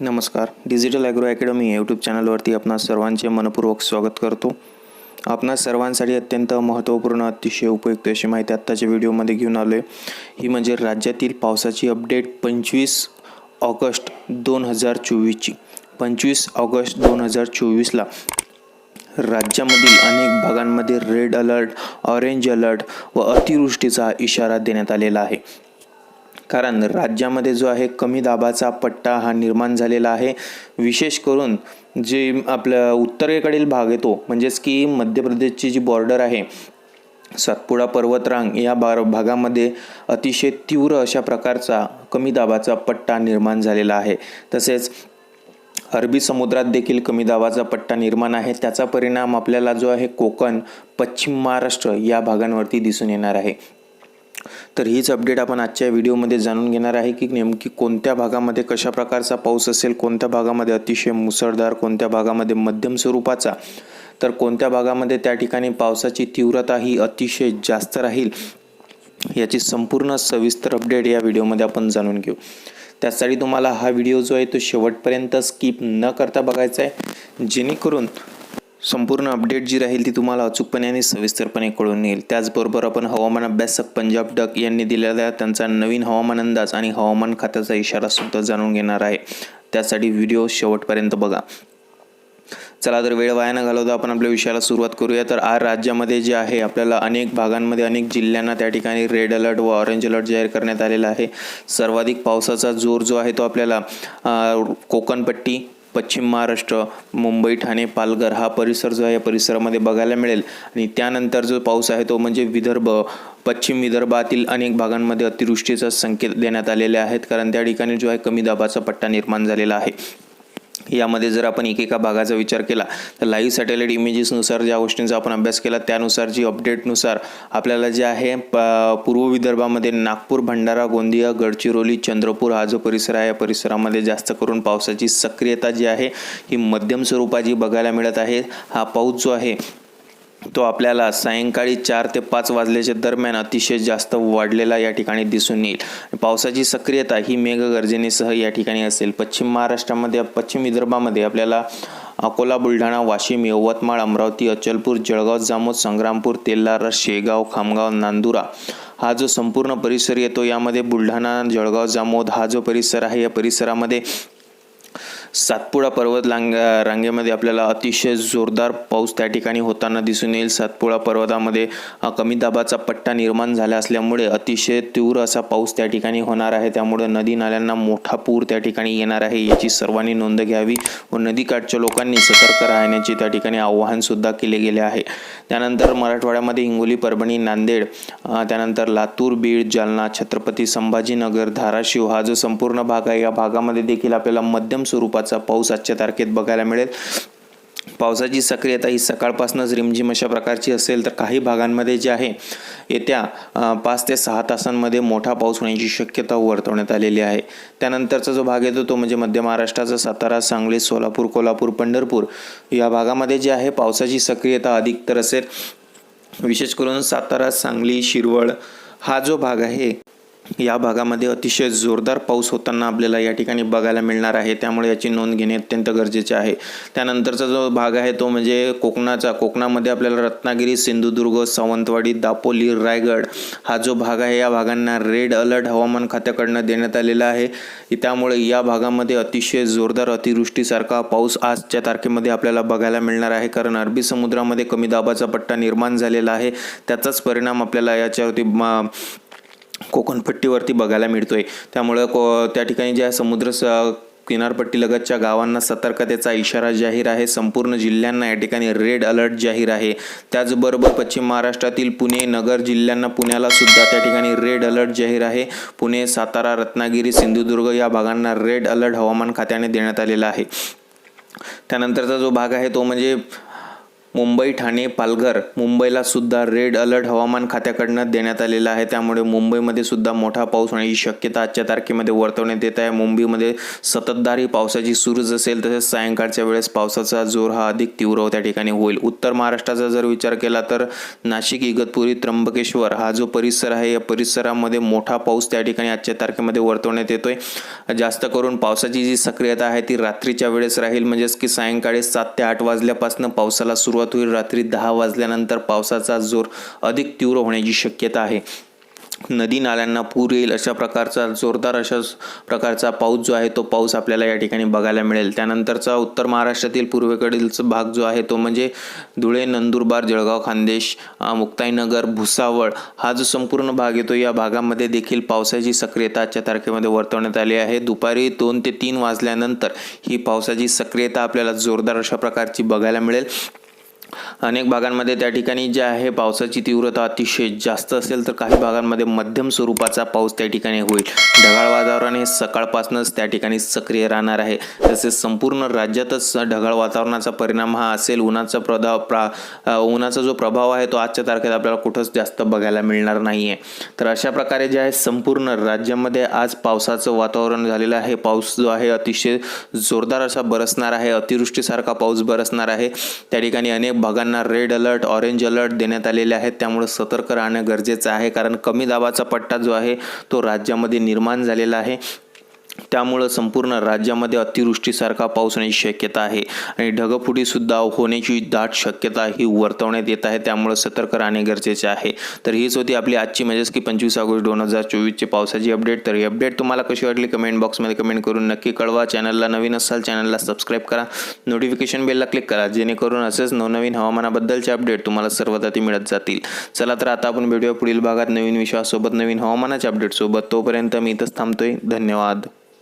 नमस्कार. Digital agro academy YouTube चॅनलवरती आपणा सर्वांचे मनपूर्वक स्वागत करतो. आपणा सर्वांसाठी अत्यंत महत्त्वपूर्ण अतिशय उपयुक्त अशी माहिती आत्ताच्या व्हिडिओमध्ये घेऊन आलो आहे ही म्हणजे राज्यातील पावसाची अपडेट पंचवीस ऑगस्ट दोन हजार चोवीसची. पंचवीस ऑगस्ट दोन हजार चोवीसला राज्यामधील अनेक भागांमध्ये रेड अलर्ट ऑरेंज अलर्ट व अतिवृष्टीचा इशारा देण्यात आलेला आहे. कारण राज्यामध्ये जो आहे कमी दाबाचा पट्टा हा निर्माण झालेला आहे. विशेष करून जे आपल्या उत्तरेकडील भाग येतो म्हणजेच की मध्य प्रदेशची जी बॉर्डर आहे सातपुडा पर्वतरांग या बार भागामध्ये अतिशय तीव्र अशा प्रकारचा कमी दाबाचा पट्टा निर्माण झालेला आहे. तसेच अरबी समुद्रात देखील कमी दाबाचा पट्टा निर्माण आहे. त्याचा परिणाम आपल्याला जो आहे कोकण पश्चिम महाराष्ट्र या भागांवरती दिसून येणार आहे. तर हीच अपडेट आपण आजच्या व्हिडिओमध्ये जाणून घेणार आहे की नेमकी कोणत्या भागामध्ये कशा प्रकारचा पाऊस असेल कोणत्या भागामध्ये अतिशय मुसळधार कोणत्या भागामध्ये मध्यम स्वरूपाचा. तर कोणत्या भागामध्ये त्या ठिकाणी पावसाची तीव्रता ही अतिशय जास्त राहील याची संपूर्ण सविस्तर अपडेट या व्हिडिओमध्ये आपण जाणून घेऊ. त्यासाठी तुम्हाला हा व्हिडिओ जो आहे तो शेवटपर्यंत स्किप न करता बघायचा आहे. जेणेकरून संपूर्ण अपडेट जी राहील ती तुम्हाला अचूकपणे आणि सविस्तरपणे कळून येईल त्याचबरोबर आपण हवामान अभ्यासक पंजाब डक यांनी दिलेला त्यांचा नवीन हवामान अंदाज आणि हवामान खात्याचा इशारा सुद्धा जाणून घेणार आहे. त्यासाठी व्हिडिओ शेवटपर्यंत बघा. चला तर वेळ वाया न घालवता आपण आपल्या विषयाला सुरुवात करूया. तर आज राज्यामध्ये जे आहे आपल्याला अनेक भागांमध्ये अनेक जिल्ह्यांना त्या ठिकाणी रेड अलर्ट व ऑरेंज अलर्ट जाहीर करण्यात आलेला आहे. सर्वाधिक पावसाचा जोर जो आहे तो आपल्याला कोकणपट्टी पश्चिम महाराष्ट्र मुंबई ठाणे पालघर हा परिसर जो आहे या परिसरामध्ये बघायला मिळेल. आणि त्यानंतर जो पाऊस आहे तो म्हणजे विदर्भ पश्चिम विदर्भातील अनेक भागांमध्ये अतिवृष्टीचा संकेत देण्यात आलेले आहेत. कारण त्या ठिकाणी जो आहे कमी दाबाचा पट्टा निर्माण झालेला आहे. यामध्ये जर आपण एकेका भागाचा विचार केला तर लाईव्ह सॅटेलाईट इमेजेसनुसार ज्या गोष्टींचा आपण अभ्यास केला त्यानुसार जी अपडेटनुसार आपल्याला जे आहे प- पूर्व विदर्भामध्ये नागपूर भंडारा गोंदिया गडचिरोली चंद्रपूर हा जो परिसर आहे या परिसरामध्ये जास्त करून पावसाची सक्रियता जी आहे ही मध्यम स्वरूपाची बघायला मिळत आहे. हा पाऊस जो आहे तो आपल्याला सायंकाळी चार ते पाच वाजल्याच्या दरम्यान अतिशय जास्त वाढलेला या ठिकाणी दिसून येईल. पावसाची सक्रियता ही मेघगर्जनेसह या ठिकाणी असेल. पश्चिम महाराष्ट्रामध्ये पश्चिम विदर्भामध्ये आपल्याला अकोला बुलढाणा वाशिम यवतमाळ अमरावती अचलपूर जळगाव जामोद संग्रामपूर तेल्लारा शेगाव खामगाव नांदुरा हा जो संपूर्ण परिसर येतो यामध्ये बुलढाणा जळगाव जामोद हा जो परिसर आहे या परिसरामध्ये सातपुडा पर्वत लांग रांगेमध्ये आपल्याला अतिशय जोरदार पाऊस त्या ठिकाणी होताना दिसून येईल. सातपुडा पर्वतामध्ये कमी दाबाचा पट्टा निर्माण झाला असल्यामुळे अतिशय तीव्र असा पाऊस त्या ठिकाणी होणार आहे. त्यामुळे नदी नाल्यांना मोठा पूर त्या ठिकाणी येणार आहे याची सर्वांनी नोंद घ्यावी व नदीकाठच्या लोकांनी सतर्क राहण्याचे त्या ठिकाणी आव्हानसुद्धा केले गेले आहे. त्यानंतर मराठवाड्यामध्ये हिंगोली परभणी नांदेड त्यानंतर लातूर बीड जालना छत्रपती संभाजीनगर धाराशिव हा जो संपूर्ण भाग आहे या भागामध्ये देखील आपल्याला मध्यम स्वरूपाचा पाऊस आजच्या तारखेत बघायला मिळेल. पावसाची सक्रियता ही सकाळपासूनच रिमझिम अशा प्रकारची असेल तर काही भागांमध्ये जे आहे येत्या पाच ते सहा तासांमध्ये मोठा पाऊस होण्याची शक्यता वर्तवण्यात आलेली आहे. त्यानंतरचा जो भाग येतो तो म्हणजे मध्य महाराष्ट्राचा सातारा सांगली सोलापूर कोल्हापूर पंढरपूर या भागामध्ये जे आहे पावसाची सक्रियता अधिक तर असेल. विशेष करून सातारा सांगली शिरवळ हा जो भाग आहे या भागामध्ये अतिशय जोरदार पाऊस होताना आपल्याला या ठिकाणी बघायला मिळणार आहे. त्यामुळे याची नोंद घेणे अत्यंत गरजेचे आहे. त्यानंतरचा जो भाग आहे तो म्हणजे कोकणाचा. कोकणामध्ये आपल्याला रत्नागिरी सिंधुदुर्ग सावंतवाडी दापोली रायगड हा जो भाग आहे या भागांना रेड अलर्ट हवामान खात्याकडनं देण्यात आलेला आहे. त्यामुळे या भागामध्ये अतिशय जोरदार अतिवृष्टीसारखा पाऊस आजच्या तारखेमध्ये आपल्याला बघायला मिळणार आहे. कारण अरबी समुद्रामध्ये कमी दाबाचा पट्टा निर्माण झालेला आहे. त्याचाच परिणाम आपल्याला याच्यावरती कोकणपट्टीवरती बघायला मिळतोय. त्यामुळं को त्या ठिकाणी ज्या समुद्र स किनारपट्टीलगतच्या गावांना सतर्कतेचा इशारा जाहीर आहे. संपूर्ण जिल्ह्यांना या ठिकाणी रेड अलर्ट जाहीर आहे. त्याचबरोबर पश्चिम महाराष्ट्रातील पुणे नगर जिल्ह्यांना पुण्याला सुद्धा त्या ठिकाणी रेड अलर्ट जाहीर आहे. पुणे सातारा रत्नागिरी सिंधुदुर्ग या भागांना रेड अलर्ट हवामान खात्याने देण्यात आलेला आहे. त्यानंतरचा जो भाग आहे तो म्हणजे मुंबई ठाणे पालघर मुंबईला सुद्धा रेड अलर्ट हवामान खात्याकडनं देण्यात आलेला आहे. त्यामुळे मुंबईमध्ये सुद्धा मोठा पाऊस होण्याची शक्यता आजच्या तारखेमध्ये वर्तवण्यात येत आहे. मुंबईमध्ये सततधारी पावसाची सुरूच असेल तसेच सायंकाळच्या वेळेस पावसाचा जोर हा अधिक तीव्र त्या ठिकाणी होईल. उत्तर महाराष्ट्राचा जर विचार केला तर नाशिक इगतपुरी त्र्यंबकेश्वर हा जो परिसर आहे या परिसरामध्ये मोठा पाऊस त्या ठिकाणी आजच्या तारखेमध्ये वर्तवण्यात येतोय. जास्त करून पावसाची जी सक्रियता आहे ती रात्रीच्या वेळेस राहील. म्हणजेच की सायंकाळी सात ते आठ वाजल्यापासून पावसाला सुरुवात होईल रात्री दहा वाजल्यानंतर पावसाचा जोर अधिक तीव्र होण्याची शक्यता आहे. नदी नाल्यांना पूर येईल अशा प्रकारचा जोरदार अशा प्रकारचा पाऊस जो आहे तो पाऊस आपल्याला या ठिकाणी बघायला मिळेल. त्यानंतरचा उत्तर महाराष्ट्रातील पूर्वेकडीलचा भाग जो आहे तो म्हणजे धुळे नंदुरबार जळगाव खान्देश मुक्ताईनगर भुसावळ हा जो संपूर्ण भाग येतो या भागामध्ये देखील पावसाची सक्रियता आजच्या तारखेमध्ये वर्तवण्यात आली आहे. दुपारी दोन ते तीन वाजल्यानंतर ही पावसाची सक्रियता आपल्याला जोरदार अशा प्रकारची बघायला मिळेल. अनेक भागांमध्ये त्या ठिकाणी जे आहे पावसाची तीव्रता अतिशय जास्त असेल तर काही भागांमध्ये मध्यम स्वरूपाचा पाऊस त्या ठिकाणी होईल. ढगाळ वातावरण हे सकाळपासूनच त्या ठिकाणी सक्रिय राहणार आहे. तसेच संपूर्ण राज्यातच ढगाळ वातावरणाचा परिणाम हा असेल. उन्हाचा प्रभाव प्रा उन्हाचा जो प्रभाव आहे तो आजच्या तारखेत आपल्याला कुठंच जास्त बघायला मिळणार नाही आहे तर अशा प्रकारे जे आहे संपूर्ण राज्यामध्ये आज पावसाचं वातावरण झालेलं आहे. पाऊस जो आहे अतिशय जोरदार असा बरसणार आहे. अतिवृष्टीसारखा पाऊस बरसणार आहे. त्या ठिकाणी अनेक भागांना रेड अलर्ट ऑरेंज अलर्ट देण्यात आलेले आहेत. त्यामुळे सतर्क राहणं गरजेचं आहे. कारण कमी दाबाचा पट्टा जो आहे तो राज्यामध्ये निर्माण झालेला आहे. त्यामुळं संपूर्ण राज्यामध्ये अतिवृष्टीसारखा पाऊस होण्याची शक्यता आहे. आणि ढगफुटीसुद्धा होण्याची दाट शक्यता ही वर्तवण्यात येत आहे. त्यामुळं सतर्क राहणे गरजेचे आहे. तर हीच होती आपली आजची म्हणजेच की पंचवीस ऑगस्ट दोन हजार चोवीसची पावसाची अपडेट. तर ही अपडेट तुम्हाला कशी वाटली कमेंट बॉक्समध्ये कमेंट करून नक्की कळवा. चॅनलला नवीन असाल चॅनलला सबस्क्राईब करा. नोटिफिकेशन बेलला क्लिक करा. जेणेकरून असेच नवनवीन हवामानाबद्दलचे अपडेट तुम्हाला सर्वात आधी मिळत जातील. चला तर आता आपण भेटूया पुढील भागात नवीन विश्वासोबत नवीन हवामानाच्या अपडेटसोबत तोपर्यंत मी इथंच थांबतोय. धन्यवाद.